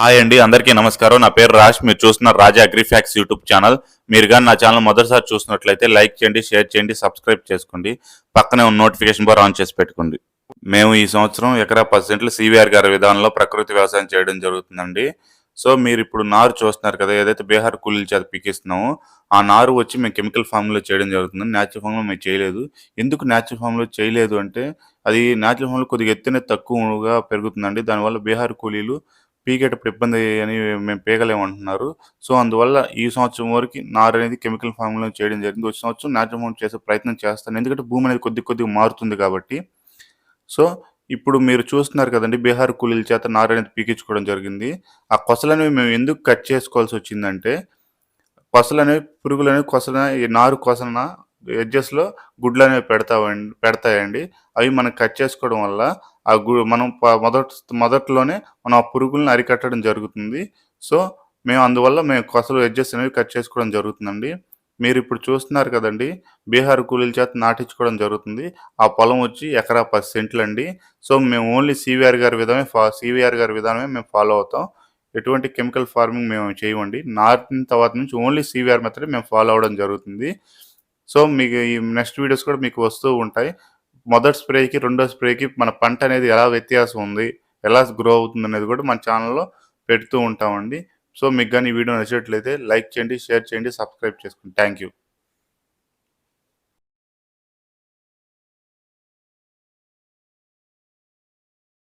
Hi అండి అందరికీ నమస్కారం. నా పేరు రాజ్ మీరు చూస్తున్న రాజా అగ్రిఫ్యాక్స్ యూట్యూబ్ ఛానల్. మీరు కానీ నా ఛానల్ మొదటిసారి చూసినట్లయితే లైక్ చేయండి షేర్ చేయండి సబ్స్క్రైబ్ చేసుకోండి. పక్కనే ఉన్న నోటిఫికేషన్ బార్ ఆన్ చేసి పెట్టుకోండి. మేము ఈ సంవత్సరం ఎకరా పది సెంట్లు సివిఆర్ గారి విధానంలో ప్రకృతి వ్యవసాయం చేయడం జరుగుతుందండి. సో మీరు ఇప్పుడు నారు చూస్తున్నారు కదా ఏదైతే బీహార్ కూలీలు చేత పీకిస్తున్నామో ఆ నారు వచ్చి మేము కెమికల్ ఫామ్లో చేయడం జరుగుతుంది. న్యాచురల్ ఫామ్లో మేము చేయలేదు. ఎందుకు న్యాచురల్ ఫామ్లో చేయలేదు అంటే అది న్యాచురల్ ఫామ్లో కొద్దిగా ఎత్తున తక్కువగా పెరుగుతుందండి. దానివల్ల బీహార్ కూలీలు పీకేటప్పుడు ఇబ్బంది అని మేము పీకలేమంటున్నారు సో అందువల్ల ఈ సంవత్సరం వరకు నారు అనేది కెమికల్ ఫామ్లో చేయడం జరిగింది. వచ్చే సంవత్సరం న్యాచురల్ ఫామ్ చేసే ప్రయత్నం చేస్తాను. ఎందుకంటే భూమి అనేది కొద్ది కొద్దిగా మారుతుంది కాబట్టి. సో ఇప్పుడు మీరు చూస్తున్నారు కదండి బీహార్ కూలీల చేత నారు అనేది పీకించుకోవడం జరిగింది. ఆ కొసలనేవి మేము ఎందుకు కట్ చేసుకోవాల్సి వచ్చిందంటే కొసలు అనేవి పురుగులు అనేవి కొసల ఈ నారు కొసలన ఎడ్జెస్లో గుడ్లు అనేవి పెడతావండి పెడతాయండి. అవి మనం కట్ చేసుకోవడం వల్ల ఆ గు మనం మొదటి మొదట మొదట్లోనే మనం ఆ పురుగులను అరికట్టడం జరుగుతుంది. సో మేము అందువల్ల మేము కొసలు ఎడ్జెస్ అనేవి కట్ చేసుకోవడం జరుగుతుందండి. మీరు ఇప్పుడు చూస్తున్నారు కదండి బీహార్ కూలీల చేత నాటించుకోవడం జరుగుతుంది. ఆ పొలం వచ్చి ఎకరా పది సెంట్లు అండి సో మేము ఓన్లీ సివిఆర్ గారి విధమే ఫా సివిఆర్ గారి విధానమే మేము ఫాలో అవుతాం. ఎటువంటి కెమికల్ ఫార్మింగ్ మేము చేయమండి. నాటిన తర్వాత నుంచి ఓన్లీ సివిఆర్ మెథడ్ మేము ఫాలో అవ్వడం జరుగుతుంది. సో మీకు ఈ నెక్స్ట్ వీడియోస్ కూడా మీకు వస్తూ ఉంటాయి. మొదటి స్ప్రేకి రెండో స్ప్రేకి మన పంట అనేది ఎలా వ్యత్యాసం ఉంది ఎలా గ్రో అవుతుంది అనేది కూడా మన ఛానల్లో పెడుతూ ఉంటామండి. సో మీకు కానీ ఈ వీడియో నచ్చినట్లయితే లైక్ చేయండి షేర్ చేయండి సబ్స్క్రైబ్ చేసుకోండి థ్యాంక్ యూ